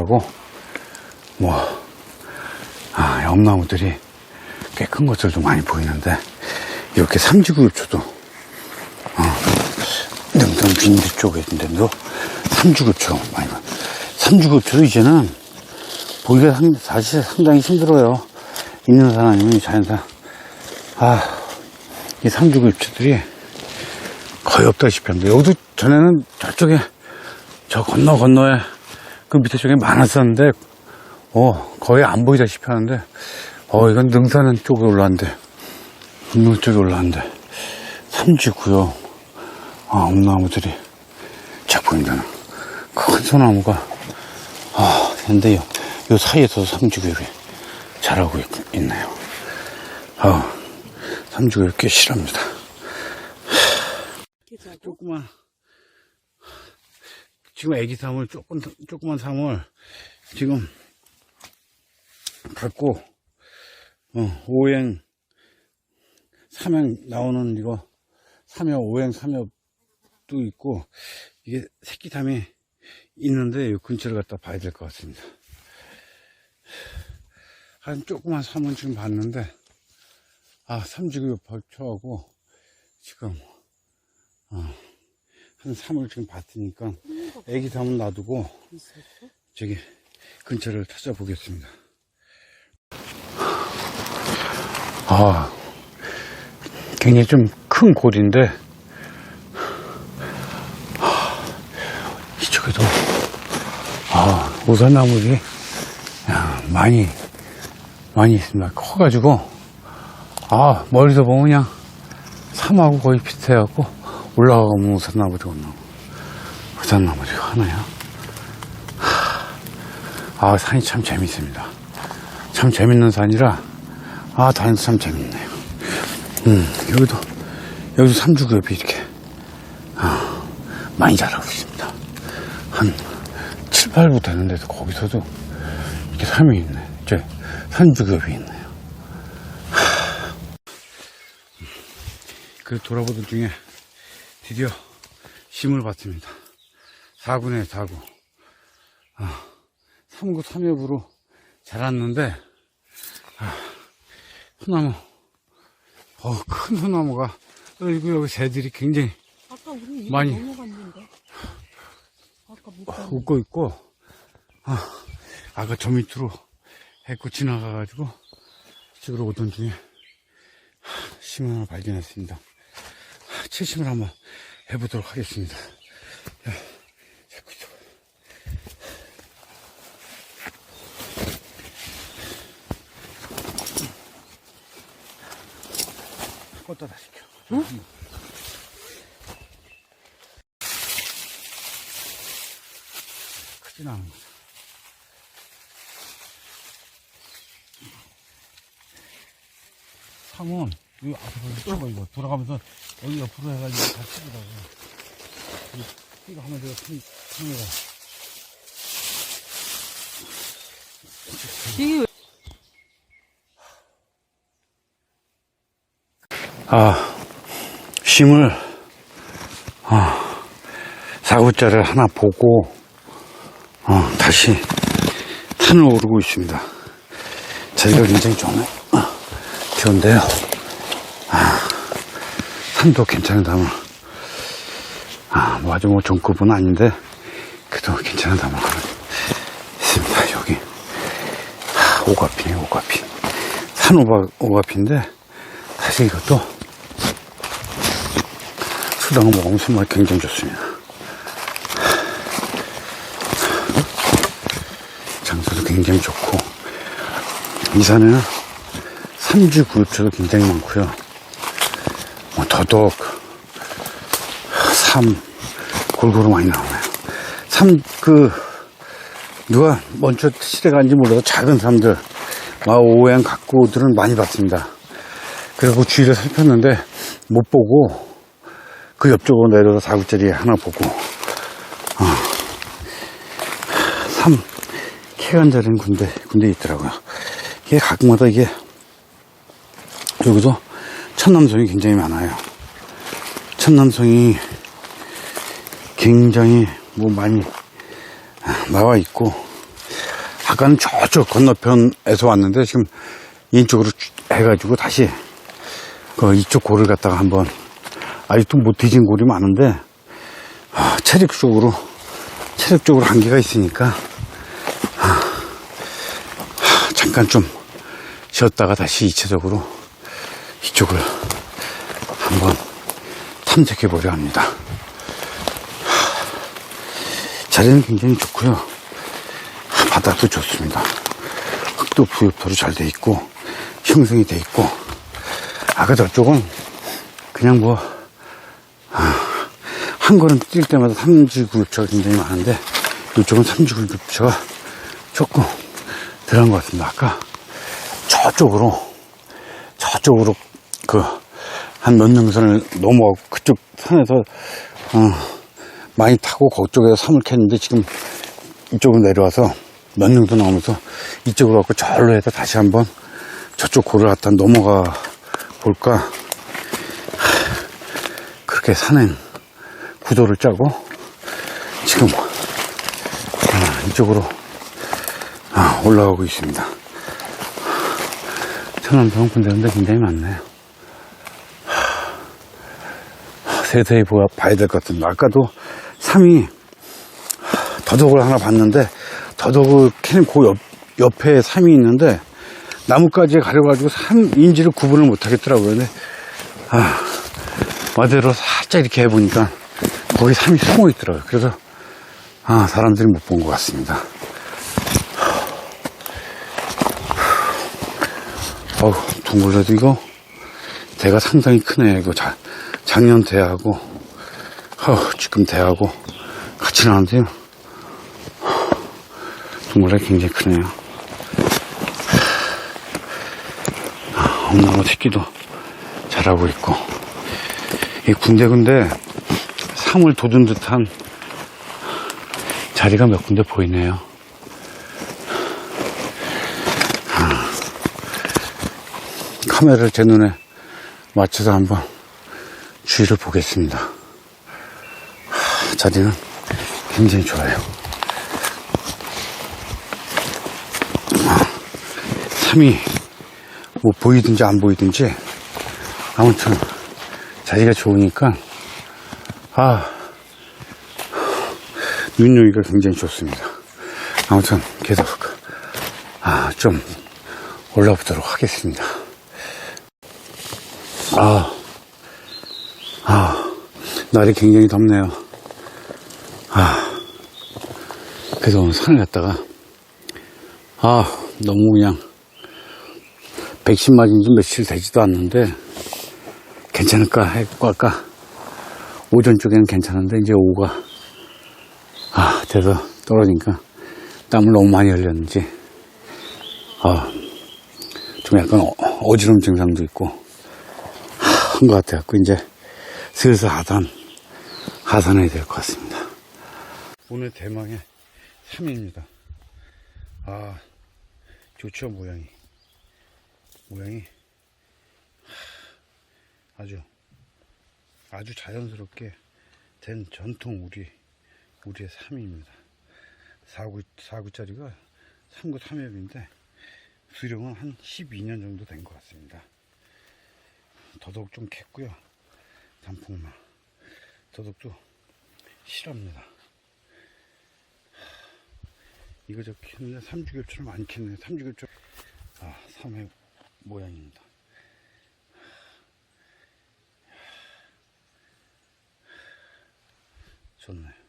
하고 뭐 아, 염나무들이 꽤 큰 것들도 많이 보이는데 이렇게 삼지구엽초도 어, 능선 빈대 쪽에 있는데도 삼지구엽초 많이 봐. 삼지구엽초도 이제는 보기가 상- 사실 상당히 힘들어요. 있는 산 아니면 자연산. 아, 이 삼지구엽초들이 거의 없다시피 합니다. 여기도 전에는 저쪽에 저 건너 건너에 그 밑에 쪽에 많았었는데 어 거의 안 보이다시피 하는데 어 이건 능사는 쪽에 올라왔는데 건너 쪽에 올라왔는데 삼지구요. 아 엄나무들이 잘 보인다는. 큰 소나무가 아 근데 요, 요 사이에서 삼지구엽이 자라고 있, 있네요. 아 삼지구엽 꽤 실합니다. 조그만 지금 애기 삼을 조금 조그만 삼을 지금 갖고 어, 오행 삼행 나오는 이거 삼엽 오행 삼엽도 있고 이게 새끼 삼이 있는데 이 근처를 갖다 봐야 될 것 같습니다. 한 조그만 삼은 지금 봤는데 아 삼지구 벌초하고 지금 어, 한 3을 지금 봤으니까 애기 삼은 놔두고 저기 근처를 찾아보겠습니다. 아, 굉장히 좀 큰 골인데 아, 이쪽에도 아, 우산나무들이 야, 많이 많이 있습니다. 커가지고 아 멀리서 보면 그냥 삼하고 거의 비슷해갖고 올라가면 우산나무도 없나무 우산나무도 하나야? 하, 아 산이 참 재밌습니다. 참 재밌는 산이라 아 다니면서 참 재밌네요 음 여기도 여기도 삼주급이 이렇게 아, 많이 자라고 있습니다. 한 7, 8부 되는데도 거기서도 이렇게 삶이 있네. 저 산주급이 있네요. 그 돌아보던 중에 드디어 심을 받습니다. 4군에 4구. 아, 3구 3협으로 자랐는데, 아, 소나무, 어, 큰 소나무가, 그리고 여기 새들이 굉장히 많이. 봤는데. 웃고 있고, 아, 아까 저 밑으로 해고 지나가가지고, 이쪽으로 오던 중에, 하, 심 하나 발견했습니다. 하, 채심을 한번 해보도록 하겠습니다. 야, 자꾸 이쪽. 껐다다 시켜. 응? 크진 않은 거죠. 상은 여기 앞으로 치고 이거 돌아가면서 여기 옆으로 해가지고 다 치더라고. 이거 하면 제가 상, 상에가. 이게 왜 아, 심을, 아, 사구자를 하나 보고, 어, 다시 산을 오르고 있습니다. 자리가 굉장히 좋네. 아, 좋은데요. 아, 산도 괜찮은 담을. 아, 뭐 아주 뭐 종급은 아닌데, 그래도 괜찮은 담을 가고 있습니다. 여기. 아, 오가피네, 오가피. 산오가, 오가피인데, 사실 이것도 수당을 먹으면 정말 굉장히 좋습니다. 장소도 굉장히 좋고, 이 산에는 삼지 구엽초도 굉장히 많고요. 뭐 더덕, 삼, 골고루 많이 나오네요. 삼, 그, 누가 먼저 시대가인지 몰라도 작은 삼들, 막 오행 갖고들은 많이 봤습니다. 그리고 주위를 살폈는데 못 보고 그 옆쪽으로 내려서 사구짜리 하나 보고 어, 3 캐간자리는 군대 군대 있더라고요. 이게 가끔마다 이게 여기서 천남성이 굉장히 많아요. 천남성이 굉장히 뭐 많이 나와 있고 아까는 저쪽 건너편에서 왔는데 지금 이쪽으로 쭉 해가지고 다시 그 이쪽 골을 갖다가 한번 아직도 못 뒤진 골이 많은데 아, 체력적으로 체력적으로 한계가 있으니까 아, 아, 잠깐 좀 쉬었다가 다시 이체적으로 이쪽을 한번 탐색해 보려 합니다. 자리는 굉장히 좋고요. 아, 바닥도 좋습니다. 흙도 부엽토로 잘 돼 있고 형성이 돼 있고 아까 저쪽은 그냥 뭐 한 걸음 뛸 때마다 삼지구엽차가 굉장히 많은데 이쪽은 삼지구엽차가 조금 들어간 것 같습니다. 아까 저쪽으로 저쪽으로 그 한 몇 능선을 넘어가고 그쪽 산에서 어, 많이 타고 그쪽에서 삼을 캤는데 지금 이쪽으로 내려와서 몇 능선 나오면서 이쪽으로 갖고 절로 해서 다시 한번 저쪽 고를 갖다 넘어가 볼까 하, 그렇게 산행 구도를 짜고 지금 아, 이쪽으로 아, 올라가고 있습니다. 천안병 군데군데 굉장히 많네요. 하, 세세히 봐야 될 것 같습니다. 아까도 삼이 더덕을 하나 봤는데 더덕을 캐는 그 옆, 옆에 삼이 있는데 나뭇가지에 가려가지고 삼인지를 구분을 못 하겠더라고요. 근데 아, 마대로 살짝 이렇게 해보니까 거기 삼이 숨어 있더라고요. 그래서 아, 사람들이 못 본 것 같습니다. 어우, 둥글레도 이거 대가 상당히 크네. 이거 자, 작년 대하고 어우, 지금 대하고 같이 나는데요. 둥글레 굉장히 크네요. 아, 엄나무 새끼도 자라고 있고 이 군데군데 상을 돋은 듯한 자리가 몇 군데 보이네요. 아, 카메라를 제 눈에 맞춰서 한번 주위를 보겠습니다. 하, 자리는 굉장히 좋아요. 아, 삼이 뭐 보이든지 안 보이든지 아무튼 자리가 좋으니까 아 눈 여기가 굉장히 좋습니다. 아무튼 계속 아, 좀 올라보도록 하겠습니다. 아, 아, 날이 굉장히 덥네요. 아, 그래서 오늘 산을 갔다가 아, 너무 그냥 백신 맞은 지 며칠 되지도 않는데 괜찮을까 해고 할까 오전 쪽에는 괜찮은데 이제 오후가 아 돼서 떨어지니까 땀을 너무 많이 흘렸는지 아 좀 약간 어, 어지러움 증상도 있고 한것 같아갖고 이제 슬슬 하산 하산해야 될 것 같습니다. 오늘 대망의 3위입니다. 아 좋죠 모양이. 모양이 아주 아주 자연스럽게 된 전통 우리 우리의 3위입니다. 4구 4구짜리가 3구 3협인데 수령은 한 12년 정도 된 것 같습니다. 더덕 좀 캤고요. 단풍마 더덕도 실합니다. 이거 저 캤는데 삼주겹처럼 많이 캤네. 삼주겹처럼 아 3회 모양입니다. 좋네요.